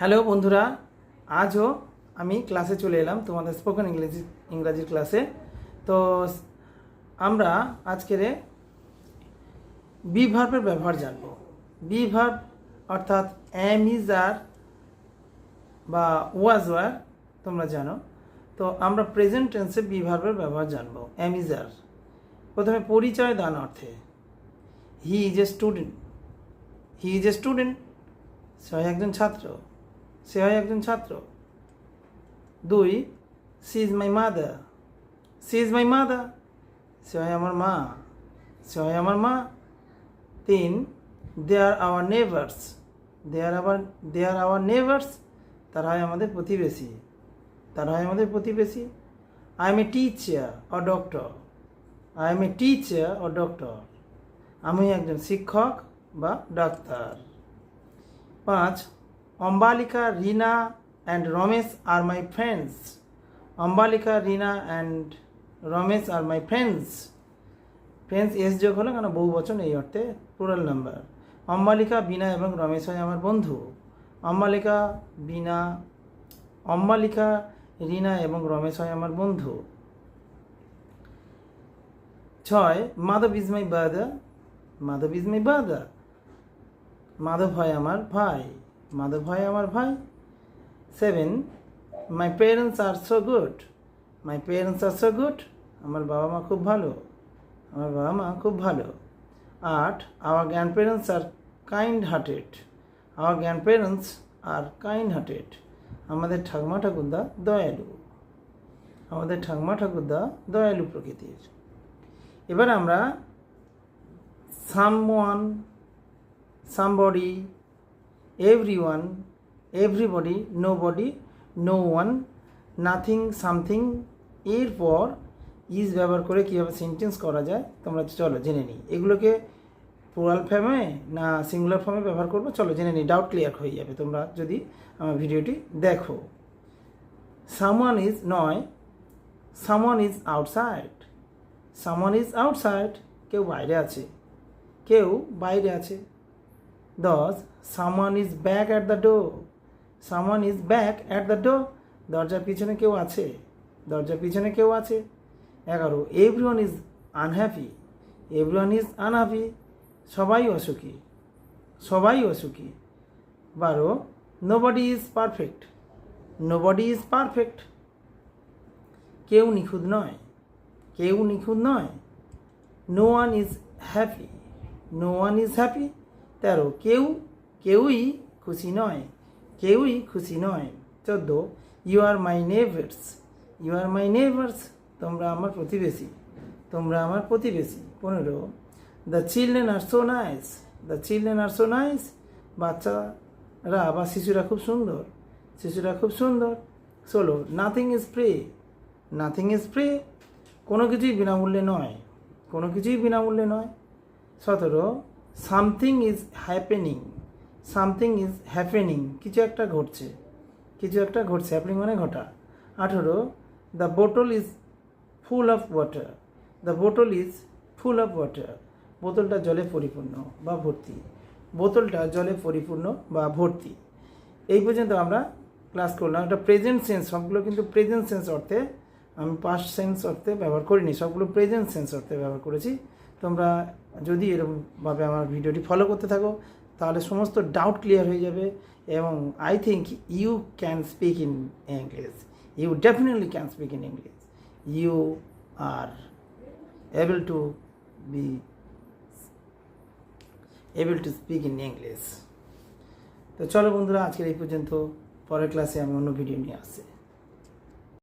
Hello বন্ধুরা, আজও আমি ক্লাসে চলে এলাম তোমাদের স্পোকেন ইংরেজি ইংরাজির ক্লাসে তো আমরা আজকের বি ভার্বের ব্যবহার জানব। বি ভার্ব অর্থাৎ এম ইজ আর বা ওয়াজ ওয়ার তোমরা জানো। তো আমরা প্রেজেন্ট টেন্সে বি ভার্বের ব্যবহার জানব। এম ইজ আর প্রথমে পরিচয় দান অর্থে। He is a student he is a student সে একজন ছাত্র। সে হয় একজন ছাত্র। দুই she is my mother she is my mother সে হয় আমার মা. সে হয় আমার মা. তিন they are our neighbours they are our they are our neighbours তারা হয় আমাদের প্রতিবেশী. তারা হয় আমাদের প্রতিবেশী. I am a teacher or doctor I am a teacher or doctor আমি একজন শিক্ষক বা ডাক্তার. পাঁচ Ambalika Rina and Ramesh are my friends Ambalika Rina and Ramesh are my friends friends S যোগ হলো, কেন বহু বচন এই অর্থে প্লুরাল নাম্বার অম্বালিকা বিনা এবং রমেশ হয় আমার বন্ধু। অম্বালিকা বিনা অম্বালিকা রিনা এবং রমেশ হয় আমার বন্ধু। ছয়, Madhav is my brother Madhav is my brother Madhav হয় আমার ভাই। মাধব ভাই, আমার ভাই। Seven my parents are so good my parents are so good আমার বাবা মা খুব ভালো। আমার বাবা মা খুব ভালো। আট our grandparents are kind hearted our grandparents are kind hearted আমাদের ঠাকুমা ঠাকুরদা দয়ালু। আমাদের ঠাকুমা ঠাকুরদা দয়ালু প্রকৃতির। এবার আমরা someone somebody, everyone, everybody, nobody, no one, nothing, something এরপর ইজ ব্যবহার করে কীভাবে সেন্টেন্স করা যায় তোমরা চলো জেনে নিই। এগুলোকে প্লুরাল ফর্মে না সিঙ্গুলার ফর্মে ব্যবহার করব? চলো জেনে নিই ডাউট ক্লিয়ার হয়ে যাবে। তোমরা যদি আমার ভিডিওটি দেখো। সামওয়ান ইজ নয় someone is outside someone is outside কেউ বাইরে আছে। কেউ বাইরে আছে। দশ someone is back at the door someone is back at the door দরজার পিছনে কেউ আছে? দরজার পিছনে কেউ আছে? এগারো everyone is unhappy everyone is unhappy সবাই অসুখী। সবাই অসুখী। বারো nobody is perfect nobody is perfect কেউ নিখুঁত নয়। কেউ নিখুঁত নয়। No one is happy no one is happy তেরো, কেউ, কেউই খুশি নয়, কেউই খুশি নয়। চোদ্দ you are my neighbours you are my neighbours তোমরা আমার প্রতিবেশী, তোমরা আমার প্রতিবেশী। পনেরো the children are so nice the children are so nice বাচ্চারা বা শিশুরা খুব সুন্দর, শিশুরা খুব সুন্দর। ষোলো nothing is free nothing is free কোনো কিছুই বিনামূল্যে নয়, কোনো কিছুই বিনামূল্যে নয়। সতেরো something is happening, something is happening, কিছু একটা ঘটছে, কিছু একটা ঘটছে হ্যাপেনিং মানে ঘটা। আঠেরো the bottle is full of water the bottle is full of water বোতলটা জলে পরিপূর্ণ বা ভর্তি, বোতলটা জলে পরিপূর্ণ বা ভর্তি। এই পর্যন্ত আমরা ক্লাস করলাম। এটা প্রেজেন্ট সেন্স সবগুলো কিন্তু প্রেজেন্ট সেন্স অর্থে, আমি পাস্ট সেন্স অর্থে ব্যবহার করিনি, সবগুলো প্রেজেন্ট সেন্স অর্থে ব্যবহার করেছি। তোমরা যদি এরকমভাবে আমার ভিডিওটি ফলো করতে থাকো, তাহলে সমস্ত ডাউট ক্লিয়ার হয়ে যাবে এবং I think you can speak in English you definitely can speak in English you are able to be able to speak in English তো চলো বন্ধুরা, আজকের এই পর্যন্ত। পরের ক্লাসে আমি অন্য ভিডিও নিয়ে আসছি।